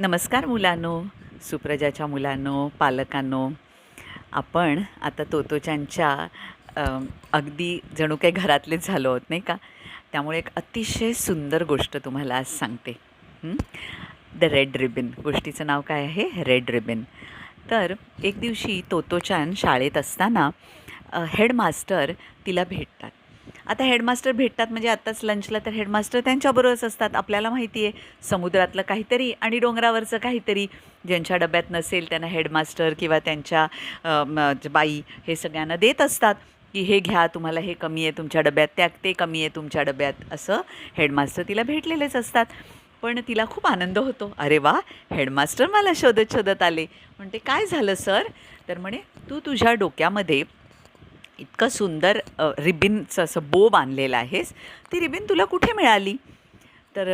नमस्कार मुलांनो सुप्रजाच्या मुलांनो पालकांनो. आपण आता तोतोच्यांच्या अगदी जणू काही घरातलेच झालो आहोत नाही का? त्यामुळे एक अतिशय सुंदर गोष्ट तुम्हाला आज सांगते. द रेड रिबिन गोष्टीचं नाव काय आहे? रेड रिबिन तर एक दिवशी तोतोचान शाळेत असताना हेडमास्टर तिला भेटतात. आता हेडमास्टर भेटतात म्हणजे आत्ताच लंचला तर हेडमास्टर त्यांच्याबरोबरच असतात आपल्याला माहिती आहे समुद्रातलं काहीतरी आणि डोंगरावरचं काहीतरी. ज्यांच्या डब्यात नसेल त्यांना हेडमास्टर किंवा त्यांच्या बाई हे सगळ्यांना देत असतात की हे घ्या तुम्हाला हे कमी आहे तुमच्या डब्यात त्या ते कमी आहे तुमच्या डब्यात असं हेडमास्टर तिला भेटलेलेच असतात. पण तिला खूप आनंद होतो. अरे वा हेडमास्टर मला शोधत शोधत आले. म्हणते काय झालं सर तर म्हणे तू तुझ्या डोक्यामध्ये इतकं सुंदर रिबिनचं असं बो बांधलेलं आहेस. ती रिबिन तुला कुठे मिळाली? तर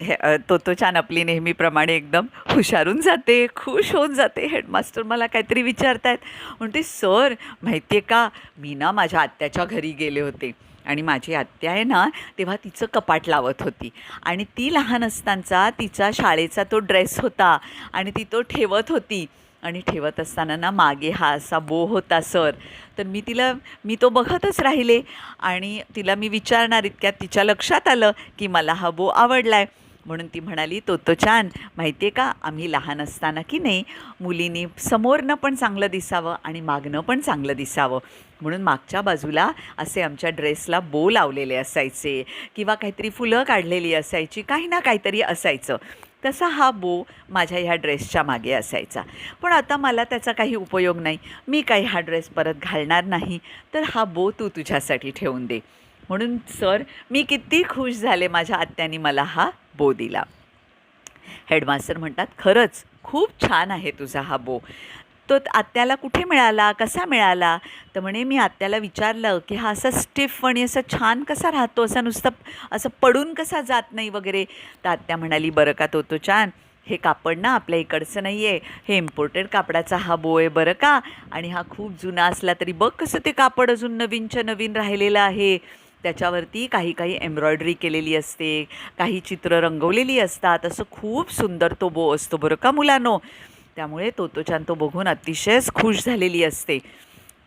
हे तो तो छान आपली नेहमीप्रमाणे एकदम हुशारून जाते खुश होऊन जाते. हेडमास्टर मला काहीतरी विचारतायत. म्हणते सर माहिती आहे का मी ना माझ्या आत्याच्या घरी गेले होते आणि माझी आत्या आहे ना तेव्हा तिचं कपाट लावत होती. आणि ती लहान असतानाचा तिचा शाळेचा तो ड्रेस होता आणि ती तो ठेवत होती. आणि ठेवत असताना ना मागे हा असा बो होता सर. तर मी तिला मी तो बघतच राहिले आणि तिला मी विचारणार इतक्यात तिच्या लक्षात आलं की मला हा बो आवडला आहे म्हणून ती म्हणाली तो तो छान. माहिती आहे का आम्ही लहान असताना की नाही मुलीने समोरनं पण चांगलं दिसावं आणि मागणं पण चांगलं दिसावं. म्हणून मागच्या बाजूला असे आमच्या ड्रेसला बो लावलेले असायचे किंवा काहीतरी फुलं काढलेली असायची काही ना काहीतरी असायचं. तसा हा बो माझ्या ह्या ड्रेसच्या मागे असायचा. पण आता मला त्याचा काही उपयोग नाही. मी काही हा ड्रेस परत घालणार नाही तर हा बो तू तुझ्यासाठी ठेवून दे. म्हणून सर मी किती खुश झाले माझ्या आत्याने मला हा बो दिला. हेडमास्टर म्हणतात खरंच खूप छान आहे तुझा हा बो. तो आत्याला कुठे मिळाला? कसा मिळाला? तर म्हणे मी आत्याला विचारलं की हा असा स्टिफ आणि असा छान कसा राहतो? असा नुसतं असं पडून कसा जात नाही वगैरे? तर आत्या म्हणाली बरं का तो तो छान. हे कापड ना आपल्या इकडचं नाही आहे हे इम्पोर्टेड कापडाचा हा बो आहे बरं का? आणि हा खूप जुना असला तरी बघ कसं ते कापड अजून नवीनच्या नवीन राहिलेलं आहे. त्याच्यावरती काही काही एम्ब्रॉयडरी केलेली असते काही चित्र रंगवलेली असतात. असं खूप सुंदर तो बो असतो बरं का मुलांनो? त्यामुळे तोतोचान तो बघून अतिशयच खुश झालेली असते.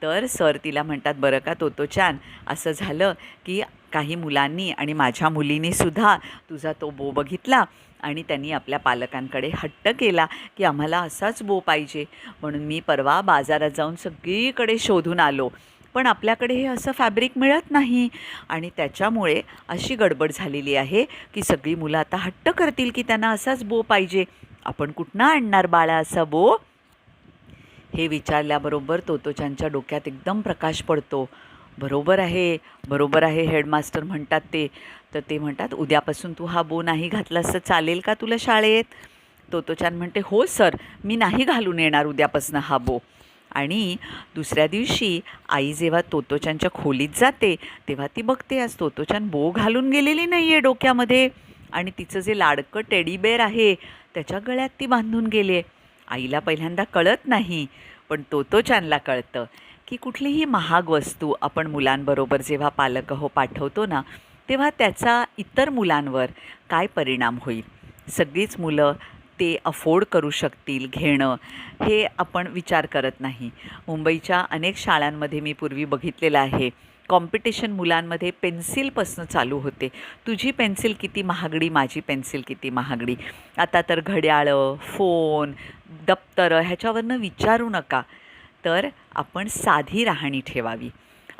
तर सर तिला म्हणतात बरं का तोतोचान असं झालं की काही मुलांनी आणि माझ्या मुलीनेसुद्धा तुझा तो बो बघितला आणि त्यांनी आपल्या पालकांकडे हट्ट केला की आम्हाला असाच बो पाहिजे. म्हणून मी परवा बाजारात जाऊन सगळीकडे शोधून आलो. पण आपल्याकडे हे असं फॅब्रिक मिळत नाही आणि त्याच्यामुळे अशी गडबड झालेली आहे की सगळी मुलं आता हट्ट करतील की त्यांना असाच बो पाहिजे. आपण कुठनं आणणार बाळा असा बो? हे विचारल्याबरोबर तोतोचांच्या डोक्यात एकदम प्रकाश पडतो. बरोबर आहे बरोबर आहे हेडमास्टर म्हणतात ते. तर ते म्हणतात उद्यापासून तू हा बो नाही घातलास तर चालेल का तुला शाळेत? तोतोचान म्हणते हो सर मी नाही घालून येणार उद्यापासून हा बो. आणि दुसऱ्या दिवशी आई जेव्हा तोतोचांच्या खोलीत जाते तेव्हा ती बघते आज तोतोचान बो घालून गेलेली नाही आहे डोक्यामध्ये. आणि तिचं जे लाडकं टेडीबेअर आहे त्याच्या गळ्यात ती बांधून गेली आहे आईला पहिल्यांदा कळत नाही पण तो तोतोचानला कळतं की कुठलीही महाग वस्तू आपण मुलांबरोबर जेव्हा पालक हो पाठवतो ना तेव्हा त्याचा इतर मुलांवर काय परिणाम होईल? सगळीच मुलं ते अफोर्ड करू शकतील घेणं हे आपण विचार करत नाही. मुंबईच्या अनेक शाळांमध्ये मी पूर्वी बघितलेलं आहे. कॉम्पिटिशन मुलांमध्ये पेन्सिलपासून चालू होते. तुझी पेन्सिल किती महागडी माझी पेन्सिल किती महागडी? आता तर घड्याळं फोन दप्तरं ह्याच्यावरनं विचारू नका. तर आपण साधी राहणी ठेवावी.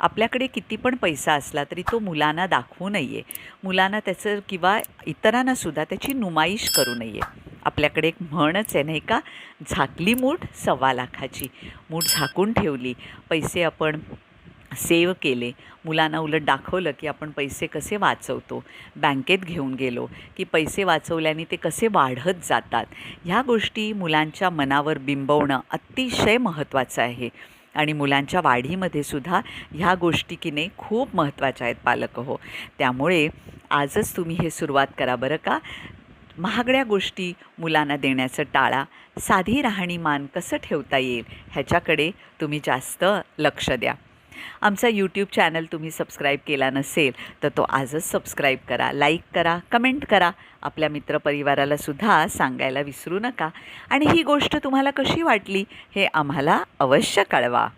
आपल्याकडे किती पण पैसा असला तरी तो मुलांना दाखवू नये. मुलांना त्याचं किंवा इतरांनासुद्धा त्याची नुमाईश करू नये. आपल्याकडे एक म्हणच आहे नाही का? झाकली मूठ सव्वा लाखाची. मूठ झाकून ठेवली. पैसे आपण सेव्ह केले. मुलांना उलट दाखवलं की आपण पैसे कसे वाचवतो? बँकेत घेऊन गेलो की पैसे वाचवल्याने ते कसे वाढत जातात? ह्या गोष्टी मुलांच्या मनावर बिंबवणं अतिशय महत्त्वाचं आहे. आणि मुलांच्या वाढीमध्ये सुद्धा ह्या गोष्टी की नाही खूप महत्त्वाच्या आहेत पालक हो. त्यामुळे आजच तुम्ही हे सुरुवात करा बरं का? महागड्या गोष्टी मुलांना देण्याचं टाळा. साधी राहणीमान कसं ठेवता येईल? ह्याच्याकडे तुम्ही जास्त लक्ष द्या. आमचा यूट्यूब चॅनल तुम्ही सबस्क्राईब केला नसेल तर तो आजच सबस्क्राईब करा लाईक करा कमेंट करा. आपल्या मित्रपरिवारालासुद्धा सांगायला विसरू नका. आणि ही गोष्ट तुम्हाला कशी वाटली हे आम्हाला अवश्य कळवा.